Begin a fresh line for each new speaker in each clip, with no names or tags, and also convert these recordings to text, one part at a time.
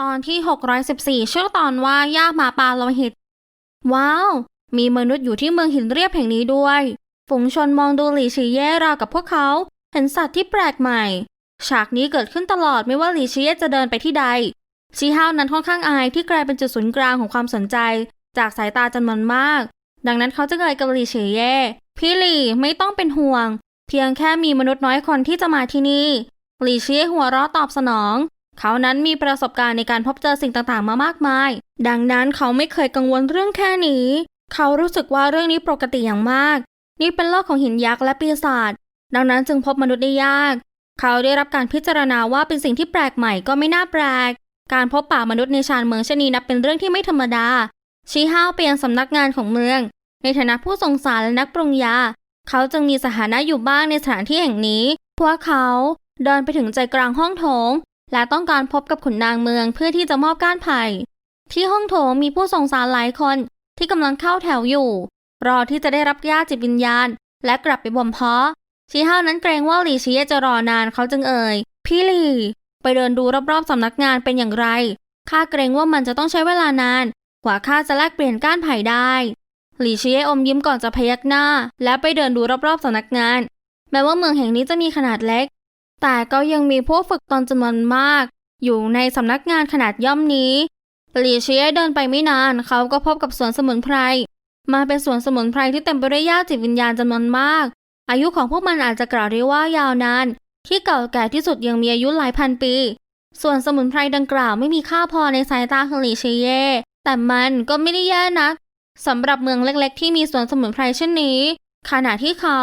ตอนที่ 614 ชื่อตอนว่าย่าหมาป่าโลหิต ว้าว มีมนุษย์อยู่ที่เมืองหินเรียบแห่งนี้ด้วย ฝูงชนมองดูหลี่ชีเย่ราวกับพวกเขา เห็นสัตว์ที่แปลกใหม่ ฉากนี้เกิดขึ้นตลอดไม่ว่าหลี่ชีเย่จะเดินไปที่ใด ชีห้าวนั้นค่อนข้างอายที่กลายเป็นจุดศูนย์กลางของความสนใจ จากสายตาจำนวนมาก ดังนั้นเขาจะเอ่ยกับหลี่ชีเย่พี่หลี่ไม่ต้องเป็นห่วง เพียงแค่มีมนุษย์น้อยคนที่จะมาที่นี่หลี่ชีเย่หัวเราะตอบสนอง เขานั้นมีประสบการณ์ในการพบเจอสิ่งต่างๆมามากมาย ดังนั้นเขาไม่เคยกังวลเรื่องแค่นี้ เขารู้สึกว่าเรื่องนี้ปกติอย่างมาก นี่เป็นโลกของหินยักษ์และปีศาจ ดังนั้นจึงพบมนุษย์ได้ยาก เขาได้รับการพิจารณาว่าเป็นสิ่งที่แปลกใหม่ก็ไม่น่าแปลก การพบป่ามนุษย์ในชานเมืองเช่นนี้นับเป็นเรื่องที่ไม่ธรรมดา ชีห้าวเป็นสำนักงานของเมือง ในฐานะผู้ทรงสารและนักปรุงยา เขาจึงมีสถานะอยู่บ้างในสถานที่แห่งนี้ พวกเขาเดินไปถึงใจกลางห้องโถง และต้องการพบกับขุนนางเมืองเพื่อที่จะมอบก้านไผ่ที่ห้องโถงมีผู้ส่งสารหลายคนที่กำลังเข้าแถวอยู่ รอที่จะได้รับญาติจิตวิญญาณ และกลับไปบ่มเพาะชีห้านั้นเกรงว่าหลี่ชีเยจะรอนานเขาจึงเอ่ยพี่หลี่ไปเดินดูรอบๆสำนักงานเป็นอย่างไรข้าเกรงว่ามันจะต้องใช้เวลานาน กว่าข้าจะแลกเปลี่ยนก้านไผ่ได้ หลี่ชีเยอมยิ้มก่อนจะพยักหน้า และไปเดินดูรอบๆสำนักงาน แม้ว่าเมืองแห่งนี้จะมีขนาดเล็ก แต่ก็ยังมีผู้ฝึกตนจำนวนมาก อยู่ในสำนักงานขนาดย่อมนี้หลีเชียเดินไปไม่นาน เขาก็พบกับสวนสมุนไพร มาเป็นสวนสมุนไพรที่เต็มไปด้วยหญ้าจิตวิญญาณจำนวนมาก อายุของพวกมันอาจจะกล่าวได้ว่ายาวนาน ที่เก่าแก่ที่สุดยังมีอายุหลายพันปี ส่วนสมุนไพรดังกล่าวไม่มีค่าพอในสายตาของหลีเชียแต่มันก็ไม่ได้แย่นักสำหรับเมืองเล็กๆ ที่มีสวนสมุนไพรเช่นนี้ ขณะที่เขา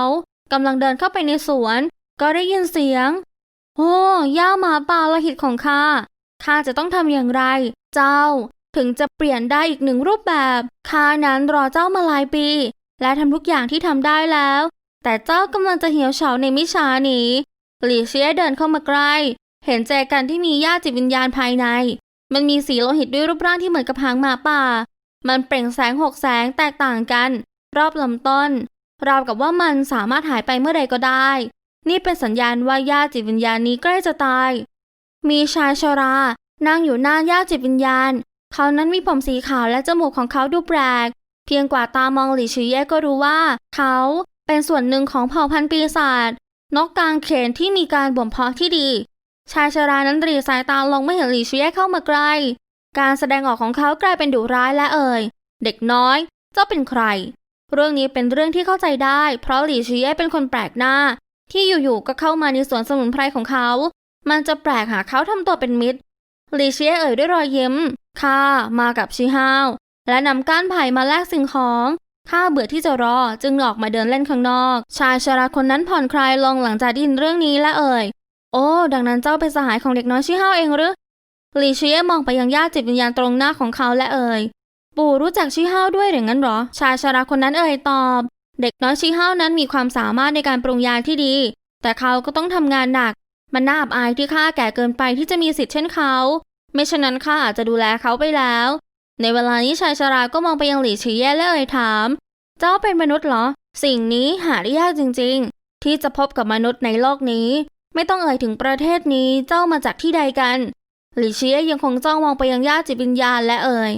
กำลังเดินเข้าไปในสวน ก็ได้ยินเสียง โอ้ย่าหมาป่าละหิตของข้าข้าจะต้องทำอย่างไร เจ้า ถึงจะเปลี่ยนได้อีกหนึ่งรูปแบบข้านั้นรอเจ้ามาหลายปี และทำทุกอย่างที่ทำได้แล้ว แต่เจ้ากำลังจะเหี่ยวเฉาในมิชานี้หลีเชียเดินเข้ามาใกล้เห็นแจกันที่มีญาติจิตวิญญาณภายใน มันมีสีโลหิตด้วยรูปร่างที่เหมือนกับหางหมาป่า มันเปล่งแสงหกแสงแตกต่างกัน รอบลำต้น ราวกับว่ามันสามารถหายไปเมื่อใดก็ได้ นี่เป็นสัญญาณว่าญาติจิตวิญญาณนี้ใกล้จะตาย มีชายชรา นั่งอยู่หน้าญาติจิตวิญญาณ เขานั้นมีผมสีขาวและจมูกของเขาดูแปลก เพียงกว่าตามองหลี่ชือเย่ก็รู้ว่า เขาเป็นส่วนหนึ่งของเผ่าพันธุ์ปีศาจนกกางเขนที่มีการบ่มเพาะที่ดี ชายชรานั้นรีสายตาลงไม่เห็นหลี่ชือเย่เข้ามาใกล้การแสดงออกของเขากลายเป็นดุร้ายและเอ่ย เด็กน้อย เจ้าเป็นใคร เรื่องนี้เป็นเรื่องที่เข้าใจได้ เพราะหลี่ชือเย่เป็นคนแปลกหน้า ที่อยู่ๆก็เข้ามาในสวนสมุนไพรของเขา มันจะแปลกหาเขาทำตัวเป็นมิตรหลีเชียเอ่ยด้วยรอยยิ้มข้ามากับชิฮาว และนำก้านไผ่มาแลกสิ่งของข้าเบื่อที่จะรอจึงออกมาเดินเล่นข้างนอก ชายชราคนนั้นผ่อนคลายลงหลังจากได้ยินเรื่องนี้และเอ่ย โอ้ ดังนั้นเจ้าเป็นสหายของเด็กน้อยชิฮาวเองหรือหลีเชียมองไปยังญาติจิตวิญญาณตรงหน้าของเขาและเอ่ย ปู่รู้จักชิฮาวด้วยหรืองั้นหรอ ชายชราคนนั้นเอ่ยตอบ เด็กน้อยชิฮานั้นมีความสามารถในการปรุงยาที่ดี แต่เขาก็ต้องทำงานหนัก มันน่าอับอายที่ข้าแก่เกินไปที่จะมีสิทธิ์เช่นเขา ไม่ฉะนั้นข้าอาจจะดูแลเขาไปแล้ว ในเวลานี้ชายชราก็มองไปยังหลี่ฉีเย่และเอ่ยถาม เจ้าเป็นมนุษย์เหรอ สิ่งนี้หาได้ยากจริง ๆ ที่จะพบกับมนุษย์ในโลกนี้ ไม่ต้องเอ่ยถึงประเทศนี้เจ้ามาจากที่ใดกัน หลี่เชียยังคงจ้องมองไปยังญาติจิตวิญญาณและเอ่ย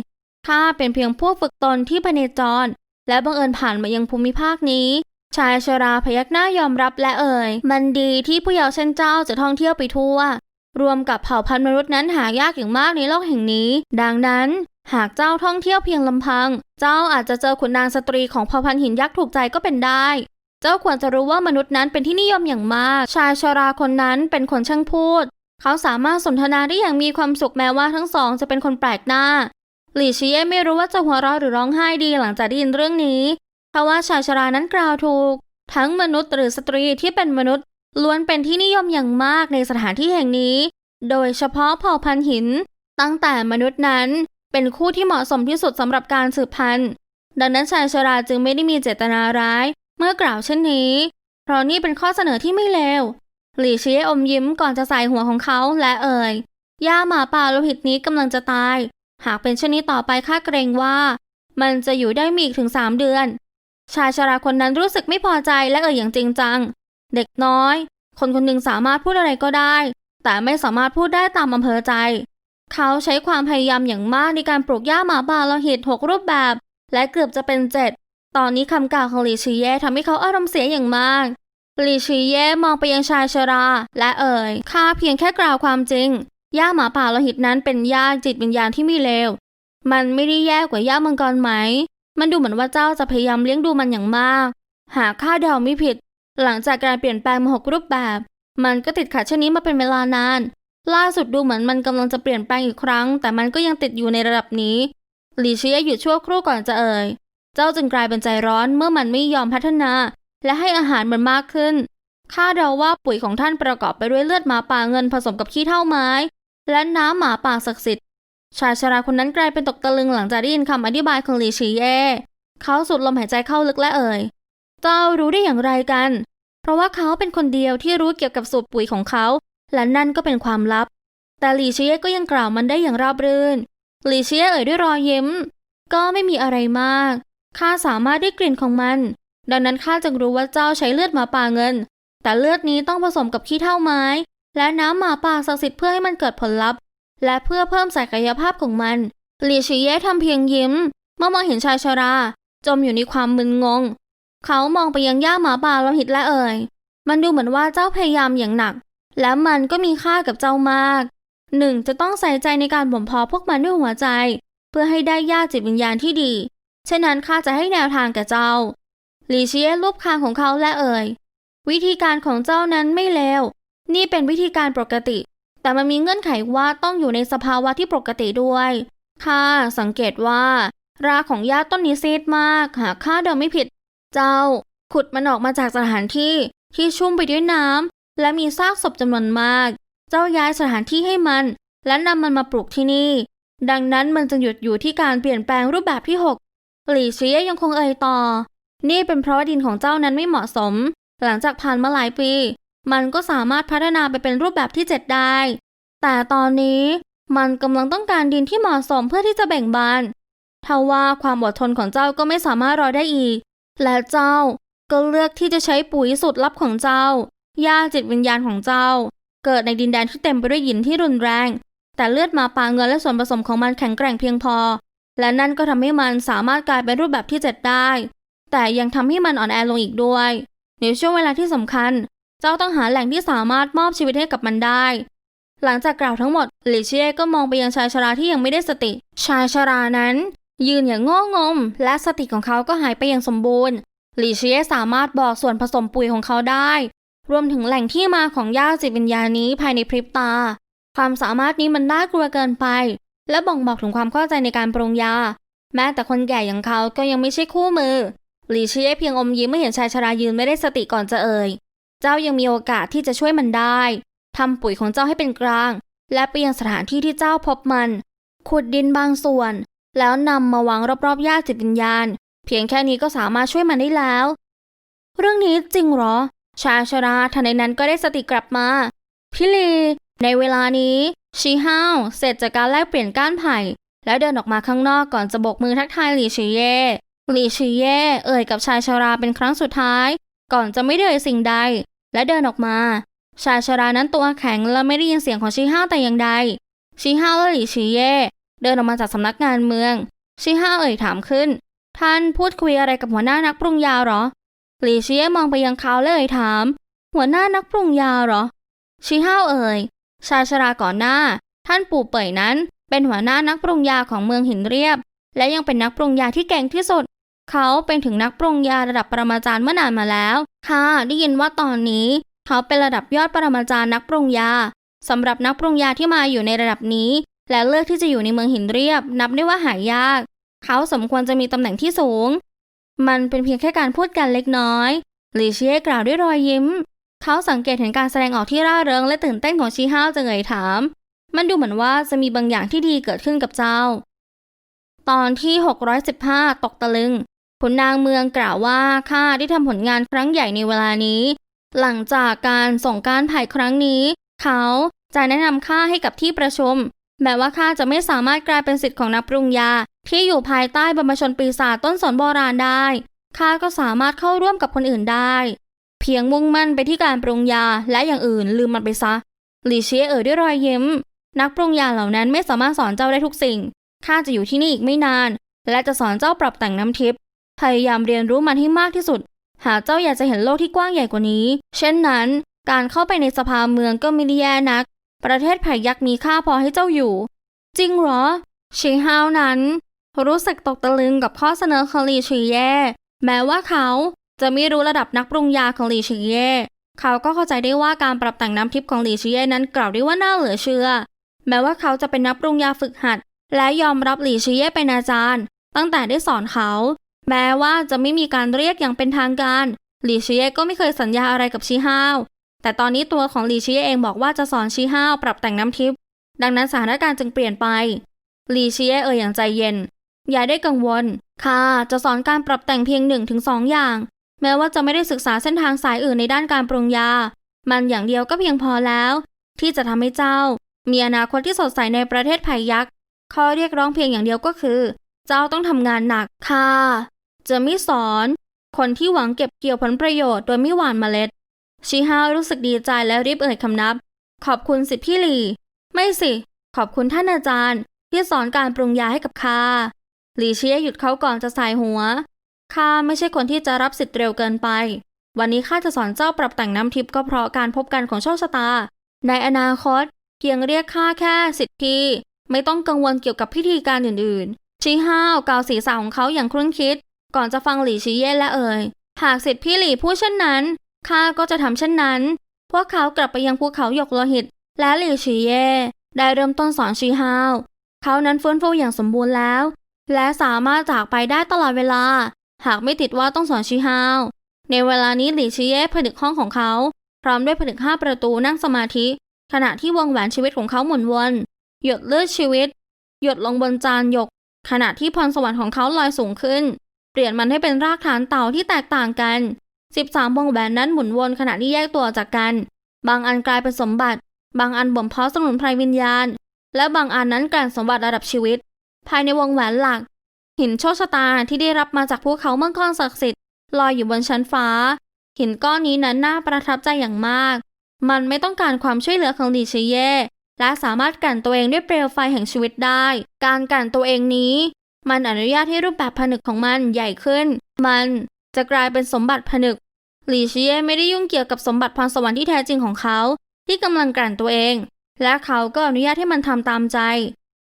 ข้าเป็นเพียงผู้ฝึกตนที่พเนจร และบังเอิญผ่านมายังภูมิภาคนี้ ชายชราพยักหน้ายอมรับและเอ่ย มันดีที่ผู้เยาว์เช่นเจ้าจะท่องเที่ยวไปทั่ว รวมกับเผ่าพันธุ์มนุษย์นั้นหายากอย่างมากในโลกแห่งนี้ ดังนั้น หากเจ้าท่องเที่ยวเพียงลำพัง เจ้าอาจจะเจอขุนนางสตรีของเผ่าพันธุ์หินยักษ์ถูกใจก็เป็นได้ เจ้าควรจะรู้ว่ามนุษย์นั้นเป็นที่นิยมอย่างมาก ชายชราคนนั้นเป็นคนช่างพูด เขาสามารถสนทนาได้อย่างมีความสุขแม้ว่าทั้งสองจะเป็นคนแปลกหน้า หลี่ชีเย่ไม่รู้ว่าจะหัวเราะหรือร้องไห้ดีหลังจากได้ยินเรื่องนี้ เพราะว่าชายชรานั้นกล่าวถูก ทั้งมนุษย์หรือสตรีที่เป็นมนุษย์ล้วนเป็นที่นิยมอย่างมากในสถานที่แห่งนี้ โดยเฉพาะเผ่าพันธุ์หิน ตั้งแต่มนุษย์นั้นเป็นคู่ที่เหมาะสมที่สุดสำหรับการสืบพันธุ์ ดังนั้นชายชราจึงไม่ได้มีเจตนาร้าย เมื่อกล่าวเช่นนี้ เพราะนี่เป็นข้อเสนอที่ไม่เลว หลี่เชียอมยิ้มก่อนจะใส่หัวของเขาและเอ่ยย่าหมาป่าโลหิตนี้กำลังจะตาย หากเป็นเช่นนี้ต่อไปข้าเกรงว่า มันจะอยู่ได้มีอีกถึงสามเดือน ชายชราคนนั้นรู้สึกไม่พอใจและเอ่ยอย่างจริงจัง เด็กน้อย คนคนหนึ่งสามารถพูดอะไรก็ได้ แต่ไม่สามารถพูดได้ตามอำเภอใจ เขาใช้ความพยายามอย่างมากในการปลูกหญ้าหมาป่าโลหิตหกรูปแบบ และเกือบจะเป็นเจ็ดตอนนี้คำกล่าวของลีชีเย่ทำให้เขาอารมณ์เสียอย่างมากลีชีเย่มองไปยังชายชรา และเอ่ยข้าเพียงแค่กล่าวความจริง หญ้าหมาป่าโลหิตนั้นเป็นหญ้าจิตวิญญาณที่ไม่เลว มันไม่ได้แย่กว่าหญ้ามังกรไหม มันดูเหมือนว่าเจ้าจะพยายามเลี้ยงดูมันอย่างมาก หากข้าเดาไม่ผิด หลังจากการเปลี่ยนแปลงมาหกรูปแบบ มันก็ติดขัดเช่นนี้มาเป็นเวลานาน ล่าสุดดูเหมือนมันกำลังจะเปลี่ยนแปลงอีกครั้ง แต่มันก็ยังติดอยู่ในระดับนี้หลีเชียหยุดชั่วครู่ก่อนจะเอ่ย เจ้าจึงกลายเป็นใจร้อนเมื่อมันไม่ยอมพัฒนา และให้อาหารมันมากขึ้นข้าเดาว่าปุ๋ยของท่านประกอบไปด้วยเลือดหมาป่าเงินผสมกับขี้เถ้าไม้ และน้ำหมาป่าศักดิ์สิทธิ์ชายชราคนนั้นกลายเป็นตกตะลึงหลังจากได้ยินคำอธิบายของหลีชีเย่เขาสูดลมหายใจเข้าลึกและเอ่ย เจ้ารู้ได้อย่างไรกัน เพราะว่าเขาเป็นคนเดียวที่รู้เกี่ยวกับสูตรปุ๋ยของเขา และนั่นก็เป็นความลับ แต่หลีชียก็ยังกล่าวมันได้อย่างราบรื่นหลีชียเอ่ยด้วยรอยยิ้ม ก็ไม่มีอะไรมาก ข้าสามารถได้กลิ่นของมัน ดังนั้นข้าจึงรู้ว่าเจ้าใช้เลือดหมาป่าเงิน แต่เลือดนี้ต้องผสมกับขี้เถ้าไม้ และน้ำหมาป่าศักดิ์สิทธิ์เพื่อให้มันเกิดผลลัพธ์ และเพื่อเพิ่มศักยภาพของมันหลีชีเย่ทำเพียงยิ้ม เมื่อมองเห็นชายชรา จมอยู่ในความมึนงง เขามองไปยังย่าหมาป่าโลหิตและเอ่ย มันดูเหมือนว่าเจ้าพยายามอย่างหนัก และมันก็มีค่ากับเจ้ามากหนึ่งจะต้องใส่ใจในการบ่มเพาะพวกมันด้วยหัวใจ เพื่อให้ได้ญาติจิตวิญญาณที่ดี ฉะนั้นข้าจะให้แนวทางแก่เจ้าหลีเชียรูปคางของเขาและเอ่ย วิธีการของเจ้านั้นไม่เลว นี่เป็นวิธีการปกติ แต่มันมีเงื่อนไขว่าต้องอยู่ในสภาวะที่ปกติด้วยข้าสังเกตว่า รากของหญ้าต้นนี้ซีดมาก หากข้าเดาไม่ผิด เจ้า ขุดมันออกมาจากสถานที่ที่ชุ่มไปด้วยน้ำและมีซากศพจำนวนมาก เจ้าย้ายสถานที่ให้มัน และนำมันมาปลูกที่นี่ ดังนั้นมันจึงหยุดอยู่ที่การเปลี่ยนแปลงรูปแบบที่ 6 หลี่เชียยังคงเอ่ยต่อ นี่เป็นเพราะว่าดินของเจ้านั้นไม่เหมาะสม หลังจากผ่านมาหลายปี มันก็สามารถพัฒนาไปเป็นรูปแบบที่ 7 ได้ แต่ตอนนี้มันกำลังต้องการดินที่เหมาะสมเพื่อที่จะแบ่งบานทว่าความอดทนของเจ้าก็ไม่สามารถรอได้อีก และเจ้าก็เลือกที่จะใช้ปุ๋ยสูตรลับของเจ้าหญ้าจิตวิญญาณของเจ้า เกิดในดินแดนที่เต็มไปด้วยหินที่รุนแรง แต่เลือดมาปาเงินและส่วนผสมของมันแข็งแกร่งเพียงพอ และนั่นก็ทำให้มันสามารถกลายเป็นรูปแบบที่เจ็ดได้ แต่ยังทำให้มันอ่อนแอลงอีกด้วย ในช่วงเวลาที่สำคัญ เจ้าต้องหาแหล่งที่สามารถมอบชีวิตให้กับมันได้ หลังจากกล่าวทั้งหมดลี่เชียก็มองไปยังชายชราที่ยังไม่ได้สติ ชายชรานั้น ยืนอย่างโง่งม และสติของเขาก็หายไปอย่างสมบูรณ์ลี่เชียสามารถบอกส่วนผสมปุ๋ยของเขาได้ รวมถึงแหล่งที่มาของยาจิตวิญญาณนี้ภายในพริบตา ความสามารถนี้มันน่ากลัวเกินไป และบ่งบอกถึงความเข้าใจในการปรุงยา แม้แต่คนแก่อย่างเขาก็ยังไม่ใช่คู่มือลีเชียเพียงอมยิ้มเมื่อเห็นชายชรายืนไม่ได้สติก่อนจะเอ่ย เจ้ายังมีโอกาสที่จะช่วยมันได้ทำปุ๋ยของเจ้าให้เป็นกลาง และไปยังสถานที่ที่เจ้าพบมัน ขุดดินบางส่วน แล้วนำมาวางรอบๆหญ้าจิตวิญญาณ เพียงแค่นี้ก็สามารถช่วยมันได้แล้ว เรื่องนี้จริงเหรอ ชายชราทันใดนั้นก็ได้สติกลับมาพี่ลีในเวลานี้ชีห้าวเสร็จจากการแลกเปลี่ยนก้านไผ่ แล้วเดินออกมาข้างนอกก่อนจะโบกมือทักทายหลี่ชีเย่หลี่ชีเย่เอ่ยกับชายชราเป็นครั้งสุดท้าย ก่อนจะไม่ได้เอ่ยสิ่งใด และเดินออกมา ชายชรานั้นตัวแข็งและไม่ได้ยินเสียงของชีห้าแต่อย่างใด ชีห้าและหลี่ชีเย่เดินออกมาจากสำนักงานเมือง ชีห้าเอ่ยถามขึ้น ท่านพูดคุยอะไรกับหัวหน้านักปรุงยาเหรอ หลี่ชีเย่มองไปยังเขาแล้วเอ่ยถาม หัวหน้านักปรุงยาเหรอ ชีห้าเอ่ย ชายชราก่อนหน้า ท่านปู่เป่ยนั้น เป็นหัวหน้านักปรุงยาของเมืองหินเรียบ และยังเป็นนักปรุงยาที่เก่งที่สุด เขาเป็นถึงนักปรุงยาระดับปรมาจารย์เมื่อนานมาแล้ว ค่ะ ได้ยินว่าตอนนี้ เขาเป็นระดับยอดปรมาจารย์นักปรุงยาสำหรับนักปรุงยาที่มาอยู่ในระดับนี้ และเลือกที่จะอยู่ในเมืองหินเรียบ นับได้ว่าหายาก เขาสมควรจะมีตำแหน่งที่สูง มันเป็นเพียงแค่การพูดกันเล็กน้อยหลีเชียกล่าวด้วยรอยยิ้ม เขาสังเกตเห็นการแสดงออกที่ร่าเริงและตื่นเต้นของชีห้าวจึงเอ่ยถาม มันดูเหมือนว่าจะมีบางอย่างที่ดีเกิดขึ้นกับเจ้า ตอนที่ 615 ตกตะลึง ขุนนางเมืองกล่าวว่าข้าได้ทำผลงานครั้งใหญ่ในเวลานี้ หลังจากการส่งการถ่ายครั้งนี้ เขาจะแนะนำข้าให้กับที่ประชุมแม้ว่าข้าจะไม่สามารถกลายเป็นสิทธิ์ของนักปรุงยา ที่อยู่ภายใต้บรรพชนปีศาจต้นสนโบราณได้ข้าก็สามารถเข้าร่วมกับคนอื่นได้ เพียงมุ่งมั่นไปที่การปรุงยาและอย่างอื่นลืมมันไปซะหลีเชียเอ่ยด้วยรอยยิ้ม นักปรุงยาเหล่านั้นไม่สามารถสอนเจ้าได้ทุกสิ่งข้าจะอยู่ที่นี่อีกไม่นาน และจะสอนเจ้าปรับแต่งน้ำทิพย์ พยายามเรียนรู้มันให้มากที่สุด หากเจ้าอยากจะเห็นโลกที่กว้างใหญ่กว่านี้ เช่นนั้น การเข้าไปในสภาเมืองก็ไม่ได้แย่นัก ประเทศไผ่ยักษ์มีค่าพอให้เจ้าอยู่ จริงเหรอชีฮาวนั้น รู้สึกตกตะลึงกับข้อเสนอของลีชีเย่แม้ว่าเขาจะไม่รู้ระดับนักปรุงยาของลีชีเย่เขาก็เข้าใจได้ว่าการปรับแต่งน้ำทิพย์ของลีชีเย่นั้นกล่าวได้ว่าน่าเหลือเชื่อ แม้ว่าเขาจะเป็นนักปรุงยาฝึกหัด และยอมรับหลีชีเย่เป็นอาจารย์ ตั้งแต่ได้สอนเขา แม้ว่าจะไม่มีการเรียกอย่างเป็นทางการ หลีชีเย่ก็ไม่เคยสัญญาอะไรกับชีฮาว แต่ตอนนี้ตัวของหลีชีเย่เองบอกว่าจะสอนชีฮาวปรับแต่งน้ำทิพย์ ดังนั้นสถานการณ์จึงเปลี่ยนไป หลีชีเย่เอ่ยอย่างใจเย็น อย่าได้กังวล ค่ะ จะสอนการปรับแต่งเพียงหนึ่งถึงสองอย่าง แม้ว่าจะไม่ได้ศึกษาเส้นทางสายอื่นในด้านการปรุงยา มันอย่างเดียวก็เพียงพอแล้ว ที่จะทำให้เจ้า มีอนาคตที่สดใสในประเทศไผ่ยักษ์ข้อเรียกร้องเพียงอย่างเดียวก็คือ เจ้าต้องทำงานหนัก ค่ะ จะไม่สอน คนที่หวังเก็บเกี่ยวผลประโยชน์โดยไม่หว่านเมล็ดชิฮาวรู้สึกดีใจและรีบเอ่ยคำนับ ขอบคุณสิทธิพี่หลี ไม่สิ ขอบคุณท่านอาจารย์ ที่สอนการปรุงยาให้กับข้าหลีเชียหยุดเขาก่อนจะสายหัวข้าไม่ใช่คนที่จะรับสิทธิ์เร็วเกินไป วันนี้ข้าจะสอนเจ้าปรับแต่งน้ำทิพย์ก็เพราะการพบกันของโชคชะตา ในอนาคตเพียงเรียกข้าแค่สิทธิ ไม่ต้องกังวลเกี่ยวกับพิธีการอื่นๆ ชีห้าวกาวศีรษะของเขาอย่างครุ่นคิด ก่อนจะฟังหลี่ชีเย่และเอ่ย หากสิทธิพี่หลี่พูดเช่นนั้น ข้าก็จะทำเช่นนั้น พวกเขากลับไปยังภูเขาหยกโลหิต และหลี่ชีเย่ได้เริ่มต้นสอนชีฮาว เขานั้นฟื้นฟูอย่างสมบูรณ์แล้ว และสามารถจากไปได้ตลอดเวลา หากไม่ติดว่าต้องสอนชีฮาว ในเวลานี้หลี่ชีเย่ผนึกห้องของเขา พร้อมด้วยผนึกห้าประตูนั่งสมาธิ ขณะที่วงแหวนชีวิตของเขาหมุนวน หยดเลือดชีวิต หยดลงบนจานหยก ขณะที่พรสวรรค์ของเขาลอยสูงขึ้น เปลี่ยนมันให้เป็นรากฐานเต่าที่แตกต่างกัน 13 วงแหวนนั้นหมุนวนขณะที่แยกตัวจากกัน บางอันกลายเป็นสมบัติ บางอันบ่มเพาะสมุนไพรวิญญาณ และบางอันนั้นกลั่นสมบัติระดับชีวิต ภายในวงแหวนหลัก หินโชคชะตาที่ได้รับมาจากภูเขาเมื่อก้อนศักดิ์สิทธิ์ลอยอยู่บนชั้นฟ้า หินก้อนนี้นั้นน่าประทับใจอย่างมาก มันไม่ต้องการความช่วยเหลือของดีเชเย่และสามารถกลั่นตัวเองด้วยเปลวไฟแห่งชีวิตได้ การกลั่นตัวเองนี้ มันอนุญาตให้รูปแบบผนึกของมันใหญ่ขึ้น มันจะกลายเป็นสมบัติผนึก หลีเชียไม่ได้ยุ่งเกี่ยวกับสมบัติพรสวรรค์ที่แท้จริงของเขา ที่กำลังกลั่นตัวเอง และเขาก็อนุญาตให้มันทำตามใจ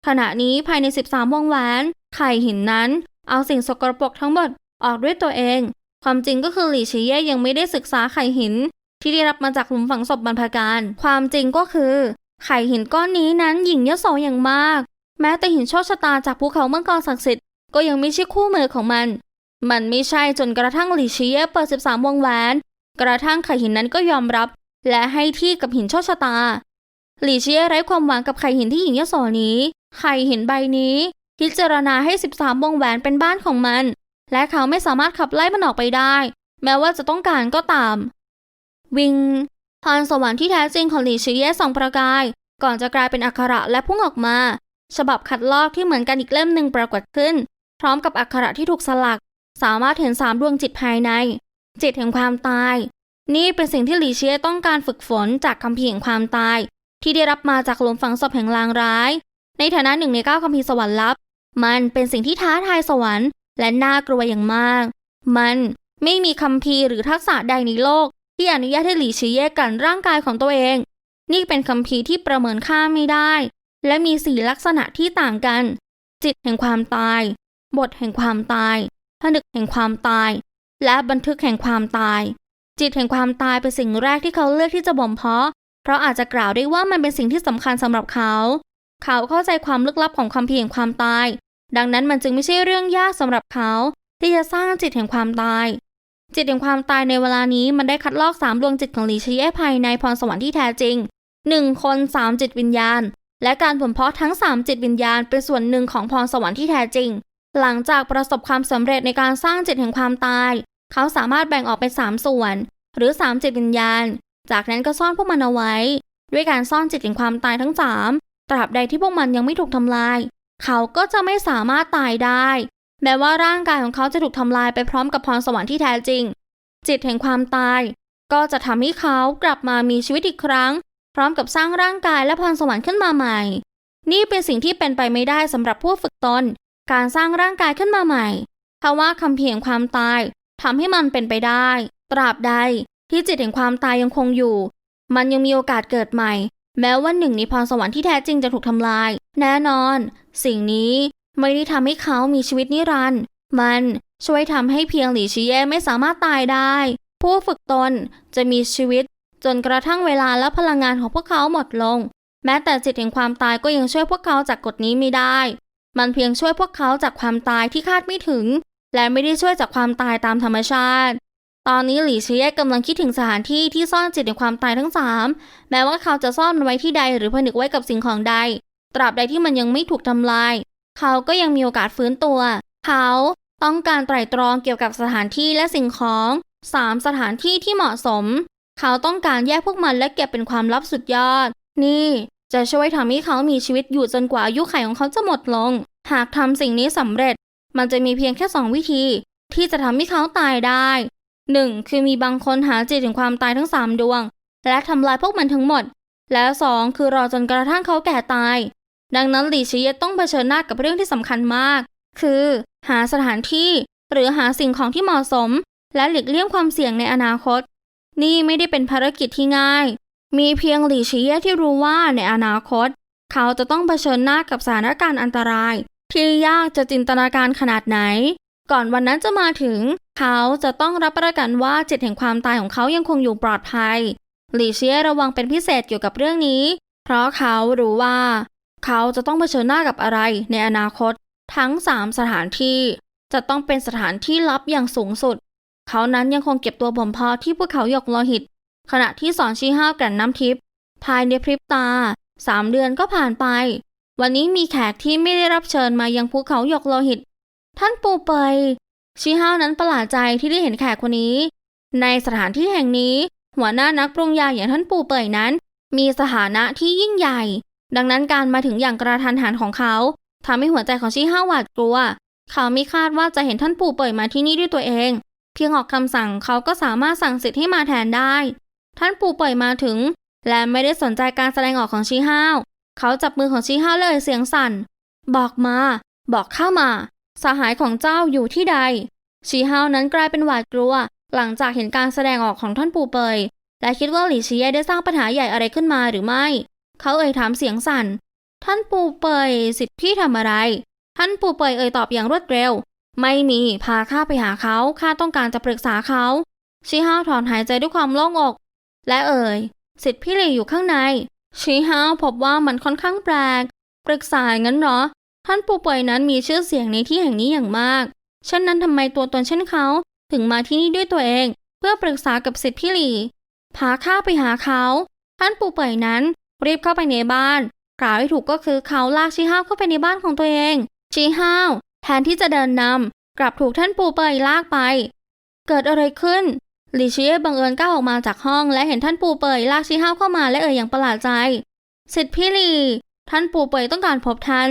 ขณะนี้ภายใน 13 วงแหวน ไข่หินนั้น เอาสิ่งสกปรกทั้งหมดออกด้วยตัวเอง ความจริงก็คือหลีชีเย่ยังไม่ได้ศึกษาไข่หิน ที่ได้รับมาจากหลุมฝังศพบรรพการ ความจริงก็คือ ไข่หินก้อนนี้นั้นหยิ่งยโสอย่างมาก แม้แต่หินโชคชะตาจากภูเขาเมื่อก่อนศักดิ์สิทธิ์ก็ยังไม่ใช่คู่มือของมัน มันไม่ใช่จนกระทั่งหลี่ชีเย่เปิด 13 วงแหวน กระทั่งไข่หินนั้นก็ยอมรับ และให้ที่กับหินโชคชะตา หลี่เชียไร้ความหวังกับไข่หินที่หญิงยโสนี้ ไข่หินใบนี้ พิจารณาให้ 13 วงแหวนเป็นบ้านของมัน และเขาไม่สามารถขับไล่มันออกไปได้ แม้ว่าจะต้องการก็ตาม วิงพรสวรรค์ที่แท้จริงของหลี่ชีเย่ส่องประกาย ก่อนจะกลายเป็นอักขระและพุ่งออกมา ฉบับขัดลอกที่เหมือนกันอีกเล่มหนึ่งปรากฏขึ้น พร้อมกับอักขระที่ถูกสลัก สามารถเห็นสามดวงจิตภายใน จิตแห่งความตาย นี่เป็นสิ่งที่หลีเชียต้องการฝึกฝนจากคำพีแห่งความตาย ที่ได้รับมาจากหลุมฝังศพแห่งลางร้าย ในฐานะหนึ่งในเก้าคำพีสวรรค์ลับ มันเป็นสิ่งที่ท้าทายสวรรค์ และน่ากลัวอย่างมาก มันไม่มีคำพีหรือทักษะใดในโลก ที่อนุญาตให้หลี่ชียกลั่นร่างกายของตัวเอง นี่เป็นคำพีที่ประเมินค่าไม่ได้ และมีสี่ลักษณะที่ต่างกัน จิตแห่งความตาย บทแห่งความตายผนึกแห่งความตาย และบันทึกแห่งความตาย จิตแห่งความตายเป็นสิ่งแรกที่เขาเลือกที่จะบ่มเพาะ เพราะอาจจะกล่าวได้ว่ามันเป็นสิ่งที่สำคัญสำหรับเขา เขาเข้าใจความลึกลับของคำพีร์แห่งความตาย ดังนั้นมันจึงไม่ใช่เรื่องยากสำหรับเขา ที่จะสร้างจิตแห่งความตายจิตแห่งความตายในเวลานี้มันได้คัดลอกสามดวงจิตของหลีชียภายในพรสวรรค์ที่แท้จริงหนึ่งคนสามจิตวิญญาณ และการบ่มเพาะทั้งสามจิตวิญญาณเป็นส่วนหนึ่งของพรสวรรค์ที่แท้จริง หลังจากประสบความสำเร็จในการสร้างจิตแห่งความตาย เขาสามารถแบ่งออกเป็นสามส่วน หรือสามจิตวิญญาณ จากนั้นก็ซ่อนพวกมันเอาไว้ ด้วยการซ่อนจิตแห่งความตายทั้งสามตราบใดที่พวกมันยังไม่ถูกทำลาย เขาก็จะไม่สามารถตายได้ แม้ว่าร่างกายของเขาจะถูกทำลายไปพร้อมกับพรสวรรค์ที่แท้จริง จิตแห่งความตาย ก็จะทำให้เขากลับมามีชีวิตอีกครั้ง พร้อมกับสร้างร่างกายและพรสวรรค์ขึ้นมาใหม่ นี่เป็นสิ่งที่เป็นไปไม่ได้สำหรับผู้ฝึกตน การสร้างร่างกายขึ้นมาใหม่เพราะว่าคำเพียงความตายทำให้มันเป็นไปได้ ตราบใดที่จิตแห่งความตายยังคงอยู่ มันยังมีโอกาสเกิดใหม่ แม้ว่าหนึ่งในพรสวรรค์ที่แท้จริงจะถูกทำลาย แน่นอน สิ่งนี้ไม่ได้ทำให้เขามีชีวิตนิรันดร์มันช่วยทำให้เพียงหลี่ชีเย่ไม่สามารถตายได้ ผู้ฝึกตนจะมีชีวิต จนกระทั่งเวลาและพลังงานของพวกเขาหมดลง แม้แต่จิตแห่งความตายก็ยังช่วยพวกเขาจากกฎนี้ไม่ได้ มันเพียงช่วยพวกเขาจากความตายที่คาดไม่ถึง และไม่ได้ช่วยจากความตายตามธรรมชาติ ตอนนี้หลี่เชียกำลังคิดถึงสถานที่ที่ซ่อนจิตในความตายทั้งสามแม้ว่าเขาจะซ่อนไว้ที่ใดหรือผนึกไว้กับสิ่งของใด ตราบใดที่มันยังไม่ถูกทำลาย เขาก็ยังมีโอกาสฟื้นตัว เขาต้องการไตร่ตรองเกี่ยวกับสถานที่และสิ่งของสามสถานที่ที่เหมาะสม เขาต้องการแยกพวกมันและเก็บเป็นความลับสุดยอด นี่ จะช่วยทำให้เขามีชีวิตอยู่จนกว่าอายุขัยของเขาจะหมดลง หากทำสิ่งนี้สำเร็จ มันจะมีเพียงแค่สองวิธี ที่จะทำให้เขาตายได้หนึ่งคือมีบางคนหาจิตถึงความตายทั้งสามดวง และทำลายพวกมันทั้งหมด และสองคือรอจนกระทั่งเขาแก่ตาย ดังนั้นหลี่ชีเยต้องเผชิญหน้ากับเรื่องที่สำคัญมาก คือ หาสถานที่หรือหาสิ่งของที่เหมาะสม และหลีกเลี่ยงความเสี่ยงในอนาคต นี่ไม่ได้เป็นภารกิจที่ง่าย มีเพียงหลี่ชีเยะที่รู้ว่าในอนาคต เขาจะต้องเผชิญหน้ากับสถานการณ์อันตราย ที่ยากจะจินตนาการขนาดไหน ก่อนวันนั้นจะมาถึง เขาจะต้องรับประกันว่าจิตแห่งความตายของเขายังคงอยู่ปลอดภัย หลี่เชียระวังเป็นพิเศษเกี่ยวกับเรื่องนี้ เพราะเขารู้ว่า เขาจะต้องเผชิญหน้ากับอะไรในอนาคต ทั้ง 3 สถานที่จะต้องเป็นสถานที่ลับอย่างสูงสุด เขานั้นยังคงเก็บตัวบ่มเพาะที่ภูเขาหยกโลหิต ขณะที่สอนชี้ห้าวแก่นน้ำทิพย์ภายในพริบตาสามเดือนก็ผ่านไป วันนี้มีแขกที่ไม่ได้รับเชิญมายังภูเขาหยกโลหิต ท่านปูเปยชี้ห้าวนั้นประหลาดใจที่ได้เห็นแขกคนนี้ ในสถานที่แห่งนี้ หัวหน้านักปรุงยาอย่างท่านปูเปยนั้น มีสถานะที่ยิ่งใหญ่ ดังนั้นการมาถึงอย่างกระทันหันของเขาทำให้หัวใจของชี้ห้าวหวาดกลัว เขาไม่คาดว่าจะเห็นท่านปู่เปิดมาที่นี่ด้วยตัวเอง เพียงออกคำสั่งเขาก็สามารถสั่งสิทธิ์ให้มาแทนได้ ท่านปู่เปิดมาถึง และไม่ได้สนใจการแสดงออกของชีห้าวเขาจับมือของชีห้าวเลยเสียงสั่น บอกมา บอกข้ามา สหายของเจ้าอยู่ที่ใด ชีห้าวนั้นกลายเป็นหวาดกลัว หลังจากเห็นการแสดงออกของท่านปู่เปยและคิดว่าหลี่ชีเย่ได้สร้างปัญหาใหญ่อะไรขึ้นมาหรือไม่ เขาเอ่ยถามเสียงสั่น ท่านปู่เปยสิทธิ์พี่ทำอะไร ท่านปู่เปยเอ่ยตอบอย่างรวดเร็ว ไม่มีพาข้าไปหาเขาข้าต้องการจะปรึกษาเขาชีฮาวถอนหายใจด้วยความโล่งอก และเอ่ยสิทธิพี่หลี่อยู่ข้างในชีฮาวพบว่ามันค่อนข้างแปลก ปรึกษางั้นเหรอ ท่านปู่เปยนั้นมีชื่อเสียงในที่แห่งนี้อย่างมากเช่นนั้นทำไมตัวตนเช่นเขา ถึงมาที่นี่ด้วยตัวเอง เพื่อปรึกษากับสิทธิพี่หลี่พาข้าไปหาเขาท่านปู่เปยนั้นรีบเข้าไปในบ้านกล่าวให้ถูกก็คือเขาลากชีห้าวเข้าไปในบ้านของตัวเองชีห้าว แทนที่จะเดินนำกลับถูกท่านปู่เปยลากไป เกิดอะไรขึ้นลีเชียบังเอิญก้าวออกมาจากห้อง และเห็นท่านปู่เปยลากชีห้าวเข้ามาและเอ่ยอย่างประหลาดใจสิทธิพี่ลีท่านปู่เปยต้องการพบท่าน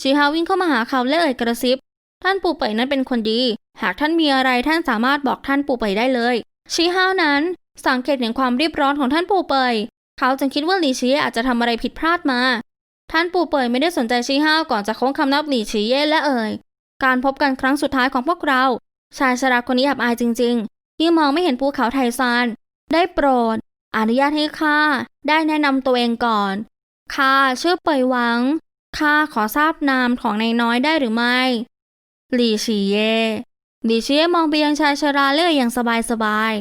ชีห้าววิ่งเข้ามาหาเขาและเอ่ยกระซิบ ท่านปู่เปยนั้นเป็นคนดี หากท่านมีอะไรท่านสามารถบอกท่านปู่เปยได้เลยชีห้าวนั้นสังเกตเห็นความรีบร้อนของท่านปู่เปย เขาจึงคิดว่าหลีชียอาจจะทำอะไรผิดพลาดมา ท่านปู่เปยไม่ได้สนใจชีห้าวก่อนจะโค้งคำนับหลีชียและเอ่ย การพบกันครั้งสุดท้ายของพวกเรา ชายชราคนนี้อับอายจริง ๆ ที่มองไม่เห็นภูเขาไทซาน ได้โปรด อนุญาตให้ข้าได้แนะนำตัวเองก่อนข้าชื่อเปยหวังข้าขอทราบนามของนายน้อยได้หรือไม่หลีชีเย่หลีชีเย่มองไปยังชายชราเลื่อยอย่างสบายสบาย